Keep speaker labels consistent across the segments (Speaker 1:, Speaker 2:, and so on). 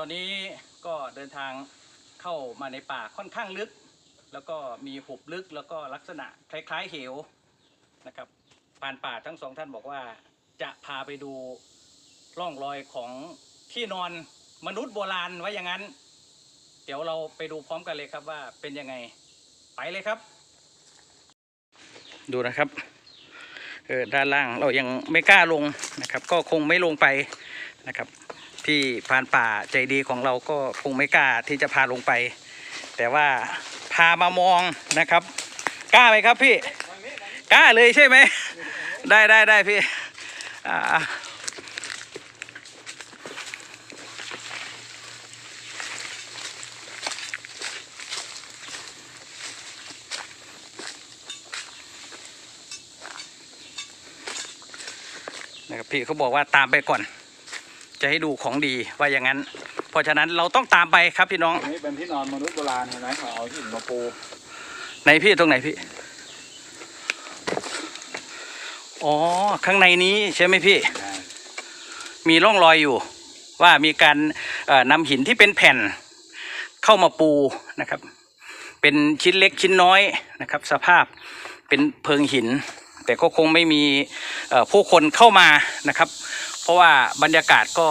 Speaker 1: ตอนนี้ก็เดินทางเข้ามาในป่าค่อนข้างลึก แล้วก็มีหุบลึกแล้วก็ลักษณะคล้าย ๆ เหวนะครับปานป่าทั้งสองท่านบอกว่า จะพาไปดูร่องรอยของที่นอนมนุษย์โบราณไว้อย่างนั้น เดี๋ยวเราไปดูพร้อมกันเลยครับว่าเป็นยังไงไปเลยครับ ดูนะครับเออด้านล่างเรายังไม่กล้าลงนะครับ ก็คงไม่ลงไปนะครับ พี่พานป่าใจดีของเราก็คงไม่กล้าที่จะพาลงไป แต่ว่าพามามองนะครับ กล้าไหมครับพี่ กล้าเลยใช่ไหม ได้ได้ได้พี่นะครับพี่เขาบอกว่าตามไปก่อน จะให้ดูของดีว่าอย่างนั้น เพราะฉะนั้นเราต้องตามไปครับพี่น้อง
Speaker 2: อันนี้เป็นที่นอนมนุษย์โบราณเห็นไหมเขาเอาหินมาปู
Speaker 1: ไหนพี่ตรงไหนพี่ อ๋อ ข้างในนี้ใช่ไหมพี่
Speaker 2: ได้
Speaker 1: มีร่องรอยอยู่ ว่ามีการเอ่อนำหินที่เป็นแผ่นเข้ามาปูนะครับ เป็นชิ้นเล็กชิ้นน้อยนะครับ สภาพเป็นเพิงหิน แต่ก็คงไม่มีเอ่อผู้คนเข้ามานะครับ เพราะว่าบรรยากาศก็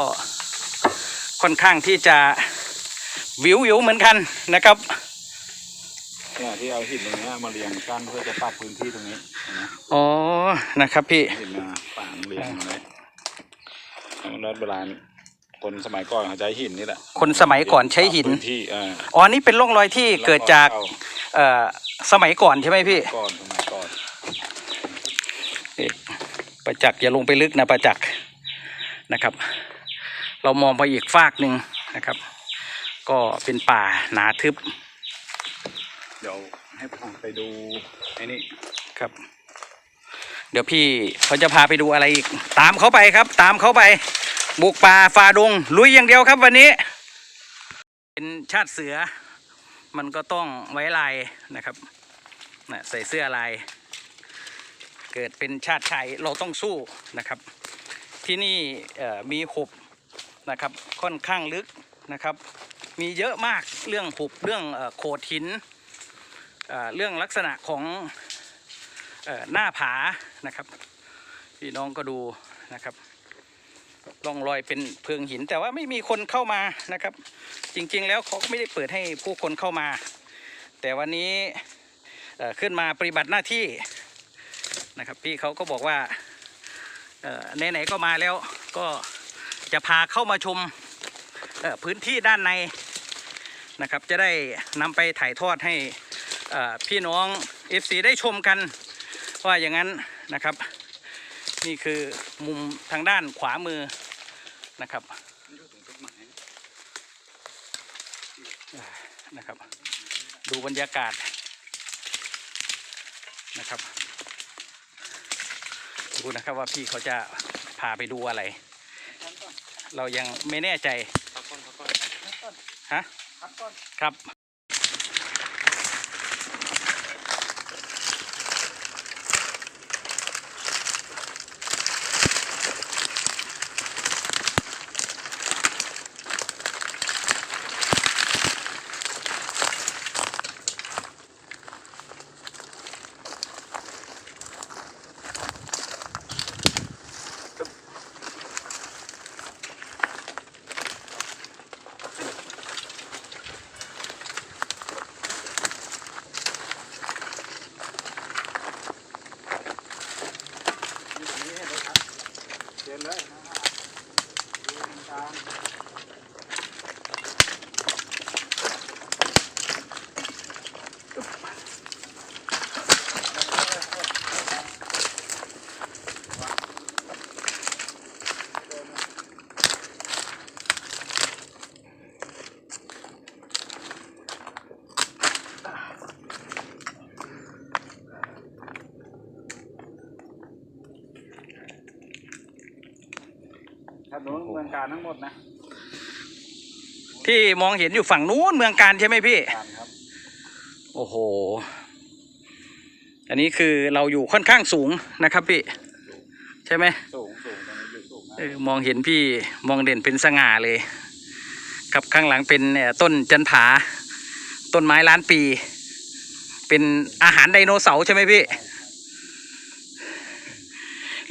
Speaker 1: ค่อนข้างที่จะวิววิวๆเหมือนกันนะครับ
Speaker 2: เนี่ยที่เอาหินตรงเนี้ยมาเรียงกันเพื่อจะปรับพื้นที่ตรงนี้เห็นไหม
Speaker 1: อ๋อนะครับพี่
Speaker 2: หินมาฝางเรียงเลยมนุษย์โบราณคนสมัยก่อนเขาใช้หินนี่แหละ
Speaker 1: คนสมัยก่อนใช้หิน
Speaker 2: ปรับพื้ที่เออ
Speaker 1: อ๋อนี่เป็นร่องรอยที่เกิดจาก
Speaker 2: แล้ว
Speaker 1: เอ่อสมัยก่อนใช่ไหมพี่
Speaker 2: ก่อนสมัยก่อน
Speaker 1: นี่ประจักษ์อย่าลงไปลึกนะประจักษ์ นะครับ เรามองไปอีกฟากหนึ่งนะครับ ก็เป็นป่าหนาทึบ
Speaker 2: เดี๋ยวให้พาไปดูไอ้นี่
Speaker 1: ครับ เดี๋ยวพี่เขาจะพาไปดูอะไรอีก ตามเขาไปครับ ตามเขาไป บุกป่าฝ่าดงลุยอย่างเดียวครับวันนี้ เป็นชาติเสือ มันก็ต้องไว้ลายนะครับนะใส่เสื้อลาย เกิดเป็นชาติชายเราต้องสู้นะครับ ที่นี่มีหุบนะครับค่อนข้างลึกนะครับ มีเยอะมากเรื่องหุบเรื่องโขดหินเเรื่องลักษณะของอหน้าผานะครับพี่น้องก็ดูนะครับร่องรอยเป็นเพิงหิน แต่ว่าไม่มีคนเข้ามานะครับ จริงๆแล้วเขาก็ไม่ได้เปิดให้ผู้คนเข้ามา แต่วันนี้ขึ้นมาปฏิบัติหน้าที่นะครับ พี่เขาก็บอกว่า ไหนๆก็มาแล้วก็จะพาเข้ามาชมพื้นที่ด้านในนะครับ จะได้นำไปถ่ายทอดให้พี่น้อง FC ได้ชมกันว่าอย่างนั้นนะครับ นี่คือมุมทางด้านขวามือนะครับนะครับ ดูบรรยากาศนะครับ ดูนะครับว่าพี่เขาจะพาไปดูอะไร เรายังไม่แน่ใจฮะครับ
Speaker 2: การทั้งหมดนะ
Speaker 1: ที่มองเห็นอยู่ฝั่งนู้นเมืองการใช่ไหมพี่
Speaker 2: การครับ
Speaker 1: โอ้โห อันนี้คือเราอยู่ค่อนข้างสูงนะครับพี่ ใช่ไหม
Speaker 2: สูงสูงตรงนี้อยู่สูงนะ
Speaker 1: เออมองเห็นพี่มองเด่นเป็นสง่าเลย ครับข้างหลังเป็นเอ่อต้นจันผา ต้นไม้ล้านปี เป็นอาหารไดโนเสาร์ใช่ไหมพี่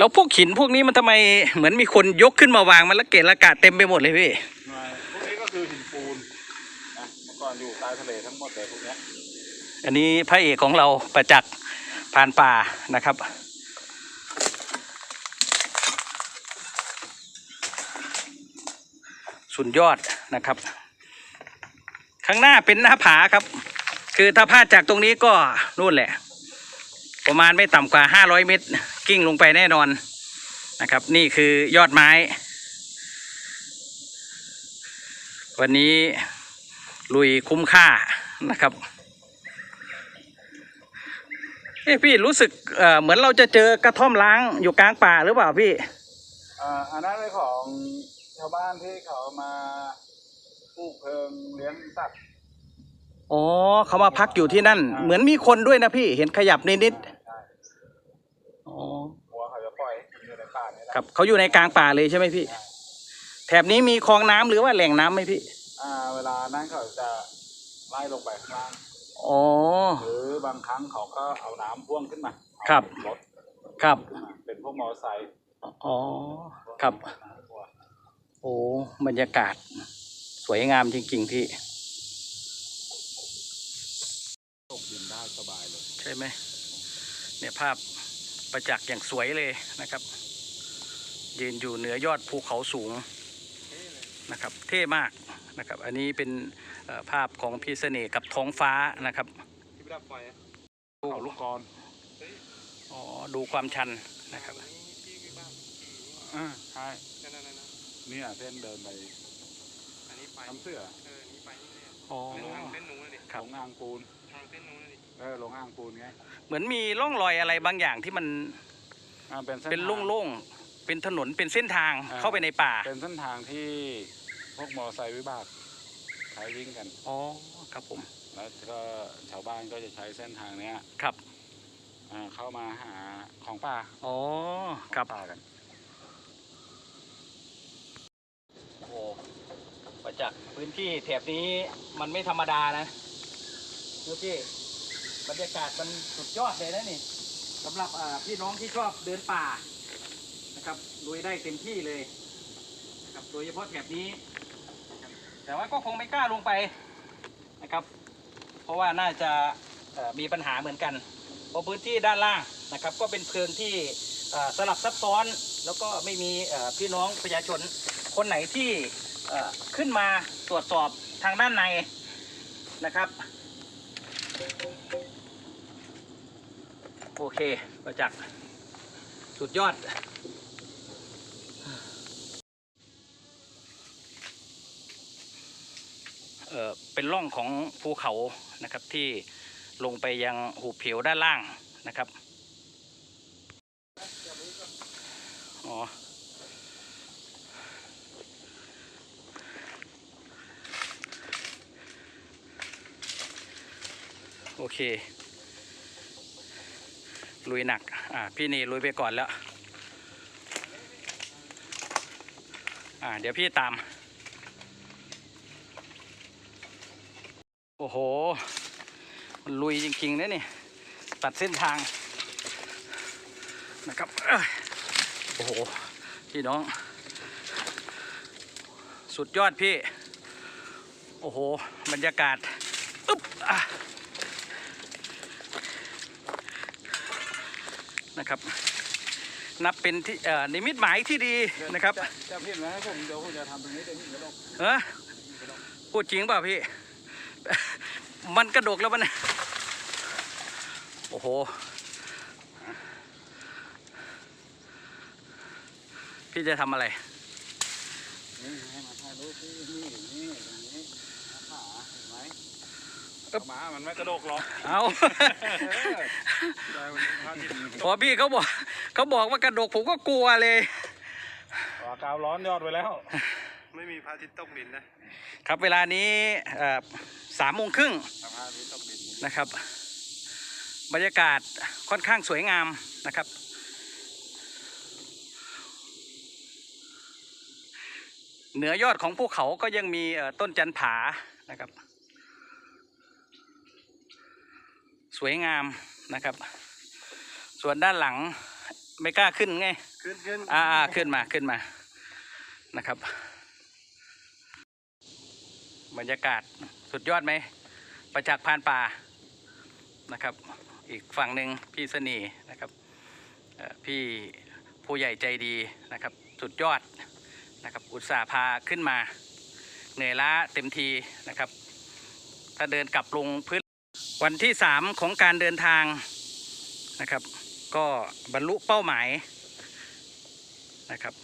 Speaker 1: แล้วพวกหินพวกนี้มันทำไมเหมือนมีคนยกขึ้นมาวางมันละเกะละกะเต็มไปหมดเลยพี่
Speaker 2: พวกนี้ก็คือหินปูนนะเมื่อก่อนอยู่ใต้ทะเลทั้งหมดเลยพวกเนี้ย
Speaker 1: อันนี้พระเอกของเราประจักษ์ผ่านป่านะครับสุดยอดนะครับ ข้างหน้าเป็นหน้าผาครับ คือถ้าพลาดจากตรงนี้ก็นู่นแหละ ประมาณไม่ต่ำกว่า 500 เมตร กิ้งลงไปแน่นอนนะครับ นี่คือยอดไม้ วันนี้ลุยคุ้มค่านะครับเอ้พี่รู้สึกเอ่อเหมือนเราจะเจอกระท่อมล้างอยู่กลางป่าหรือเปล่าพี่
Speaker 2: อ่าอันนั้นเป็นของชาวบ้านที่เขามาปลูกเพลิงเลี้ยงสัตว์
Speaker 1: อ๋อเขามาพักอยู่ที่นั่น เหมือนมีคนด้วยนะพี่เห็นขยับนิด
Speaker 2: ใช่
Speaker 1: ๆ อ๋อ
Speaker 2: หัวเขาจะปล่อยอยู่ในป่านี่แหละ
Speaker 1: ครับเขาอยู่ในกลางป่าเลยใช่ไหมพี่ แถบนี้มีคลองน้ำหรือว่าแหล่งน้ำไหมพี่
Speaker 2: อ่า เวลานั้นเขาจะไล่ลงไปข้างล่าง
Speaker 1: อ๋อ
Speaker 2: หรือบางครั้งเขาก็เอาน้ำพ่วงขึ้นมา
Speaker 1: ครับ
Speaker 2: รถ
Speaker 1: ครับ
Speaker 2: เป็นพวกมอเตอร์ไซค์
Speaker 1: อ๋อ ครับโอ้บรรยากาศ สวยงามจริงๆพี่
Speaker 2: ตกดินได้สบายเลย
Speaker 1: ใช่ไหมเนี่ยภาพ ประจักษ์อย่างสวยเลยนะครับ ยืนอยู่เหนือยอดภูเขาสูงนะครับ เท่มากนะครับ อันนี้เป็นเอ่อภาพของพี่เสน่ห์กับท้องฟ้านะครับ
Speaker 2: ที่ดับไฟเขาลูกกร
Speaker 1: อ๋อดูความชันนะครับ
Speaker 2: อ่าใช่เนี่ยเส้นเดินไป
Speaker 3: อันนี้ไป
Speaker 2: ทำเสื้อ
Speaker 3: เออนี่ไปนี่เลย
Speaker 1: อ๋อ
Speaker 3: เส้นทางเส้นนู้นเลยดิ
Speaker 1: ครับ
Speaker 2: ลงอ่างปูน
Speaker 3: ทางเส้นนู้นเลยดิ
Speaker 2: เออลงอ่างปูนไง
Speaker 1: เหมือนมีร่องรอยอะไรบางอย่างที่มัน
Speaker 2: อ่าเป็นเส้น
Speaker 1: เป็น
Speaker 2: ทาง
Speaker 1: โล่งๆ เป็นถนนเป็นเส้นทาง
Speaker 2: อ่า
Speaker 1: เข้าไปในป่า
Speaker 2: เป็นเส้นทางที่พวกมอเตอร์ไซค์วิบากใช้วิ่งกัน
Speaker 1: อ๋อ ครับผม
Speaker 2: แล้วก็ชาวบ้านก็จะใช้เส้นทางเนี้ย
Speaker 1: ครับ
Speaker 2: อ่าเข้ามาหาของป่า
Speaker 1: อ๋อ
Speaker 2: ของ
Speaker 1: ครับ
Speaker 2: ป่ากัน
Speaker 1: โอ้โหประจักษ์พื้นที่แถบนี้มันไม่ธรรมดานะ ดูพี่บรรยากาศมันสุดยอดเลยนะนี่สำหรับพี่น้องที่ชอบเดินป่านะครับลุยได้เต็มที่เลยนะครับโดยเฉพาะแถบนี้ แต่ว่าก็คงไม่กล้าลงไปนะครับ เพราะว่าน่าจะมีปัญหาเหมือนกันเพราะพื้นที่ด้านล่างนะครับ ก็เป็นเพลิงที่สลับซับซ้อน แล้วก็ไม่มีพี่น้องประชาชนคนไหนที่ขึ้นมาตรวจสอบทางด้านในนะครับ โอเคประจักษ์สุดยอด เอ่อเป็นร่องของภูเขานะครับที่ลงไปยังหุบเหวด้านล่างนะครับ อ๋อ อเค ลุยหนัก อ่า พี่นีลุยไปก่อนแล้ว อ่า เดี๋ยวพี่ตาม โอ้โห มันลุยจริงๆนะนี่ ตัดเส้นทาง นะครับ โอ้โห พี่น้อง สุดยอดพี่ โอ้โห บรรยากาศ อึ๊บ อะ นะครับ นับเป็นที่เอ่อนิมิตหมายที่ดีนะครับ
Speaker 2: จะจะพิมพ์ไหมให้ผมเดี๋ยวผมจะทำตรงนี้เดี๋ยวพี่กระดก
Speaker 1: เออพูดจริงเปล่าพี่ มันกระดกแล้วมันโอ้โหพี่จะทำอะไร
Speaker 2: หมามันไม่กระดกหรอก
Speaker 1: เอา
Speaker 2: ได้วันนี้พระอาทิตย์
Speaker 1: พอพี่เขาบอกเขาบอกว่ากระดกผมก็กลัวเลย
Speaker 2: อ๋อกาวร้อนยอดไว้แล้ว
Speaker 3: ไม่มีพระอาทิตย์ตกดินนะ
Speaker 1: ครับเวลานี้เอ่อสามโมงครึ่ง
Speaker 2: พระอาทิตย์ตกดิน
Speaker 1: นะครับ บรรยากาศค่อนข้างสวยงามนะครับเหนือยอดของภูเขาก็ยังมีเอ่อต้นจันผานะครับ ส วยงามนะครับ ส่วนด้านหลังไม่กล้าขึ้นไง
Speaker 3: ขึ้นขึ้น
Speaker 1: อ่าอ่าขึ้นมาขึ้นมานะครับ บรรยากาศสุดยอดไหม ประจักษ์พานป่านะครับ อีกฝั่งหนึ่งพี่สนีนะครับเอ่อพี่ผู้ใหญ่ใจดีนะครับ สุดยอดนะครับ อุตส่าห์พาขึ้นมา เหนื่อยล้าเต็มทีนะครับ ถ้าเดินกลับลงพื้น วันที่สามของการเดินทางนะครับ ก็บรรลุเป้าหมายนะครับ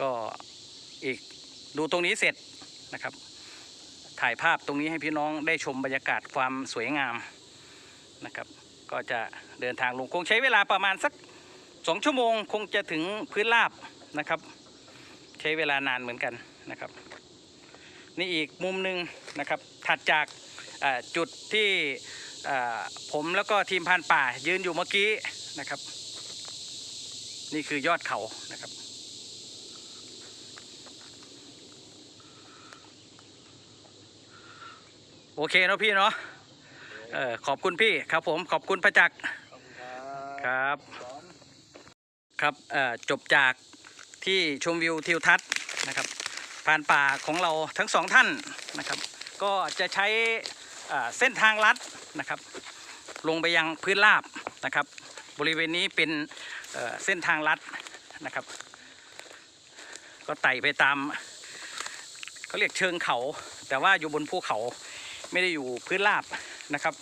Speaker 1: ก็อีกดูตรงนี้เสร็จนะครับ ถ่ายภาพตรงนี้ให้พี่น้องได้ชมบรรยากาศความสวยงามนะครับ ก็จะเดินทางลงคงใช้เวลาประมาณสักสองชั่วโมงคงจะถึงพื้นราบนะครับ ใช้เวลานานเหมือนกันนะครับ นี่อีกมุมหนึ่งนะครับถัดจากเอ่อจุดที่เอ่อผมแล้วก็ทีมพรานป่ายืนอยู่เมื่อกี้นะครับ นี่คือยอดเขานะครับ โอเคเนาะพี่เนาะเออขอบคุณพี่ครับผมขอบคุณประจักษ์
Speaker 2: ขอบคุณครับ
Speaker 1: ครับ
Speaker 2: สอน
Speaker 1: ครับเอ่อจบจากที่ชมวิวทิวทัศน์นะครับ ผ่านป่าของเราทั้งสองท่านนะครับ ก็จะใช้เส้นทางลัดนะครับ ลงไปยังพื้นราบนะครับ บริเวณนี้เป็นเเส้นทางลัดนะครับ ก็ไต่ไปตามเขาเรียกเชิงเขา แต่ว่าอยู่บนภูเขาไม่ได้อยู่พื้นราบนะครับ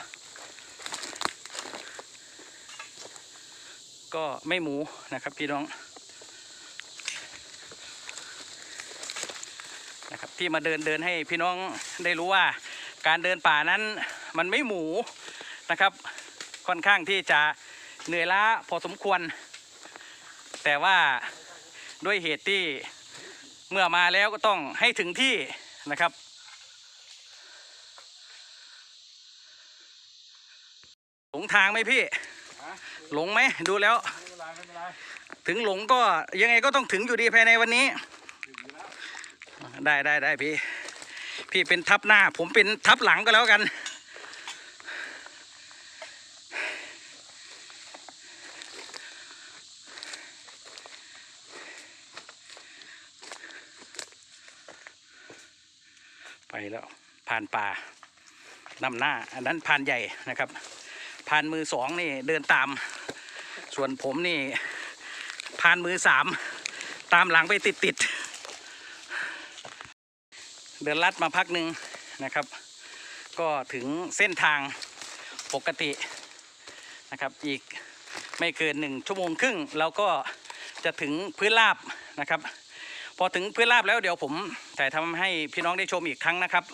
Speaker 1: ก็ไม่หมูนะครับพี่น้องนะครับ ที่มาเดินเดินให้พี่น้องได้รู้ว่า การเดินป่านั้นมันไม่หมูนะครับ ค่อนข้างที่จะเหนื่อยล้าพอสมควร แต่ว่าด้วยเหตุที่เมื่อมาแล้วก็ต้องให้ถึงที่นะครับหลงทางไหมพี่
Speaker 2: ฮะ
Speaker 1: หลงไหมดูแล้ว
Speaker 2: ไม่เป็นไรไม่เป็นไร
Speaker 1: ถึงหลงก็ยังไงก็ต้องถึงอยู่ดีภายในวันนี้
Speaker 2: ถึงอยู่แล้ว
Speaker 1: ได้ได้ได้พี่ พี่เป็นทับหน้า ผมเป็นทับหลังก็แล้วกัน ไปแล้ว ผ่านป่านำหน้า อันนั้นผ่านใหญ่นะครับ ผ่านมือสองนี่เดินตาม ส่วนผมนี่ผ่านมือสามตามหลังไปติดติด เดินลัดมาพักหนึ่งนะครับ ก็ถึงเส้นทางปกตินะครับ อีกไม่เกินหนึ่งชั่วโมงครึ่งเราก็จะถึงพื้นราบนะครับ พอถึงพื้นราบแล้วเดี๋ยวผมถ่ายทำให้พี่น้องได้ชมอีกครั้งนะครับ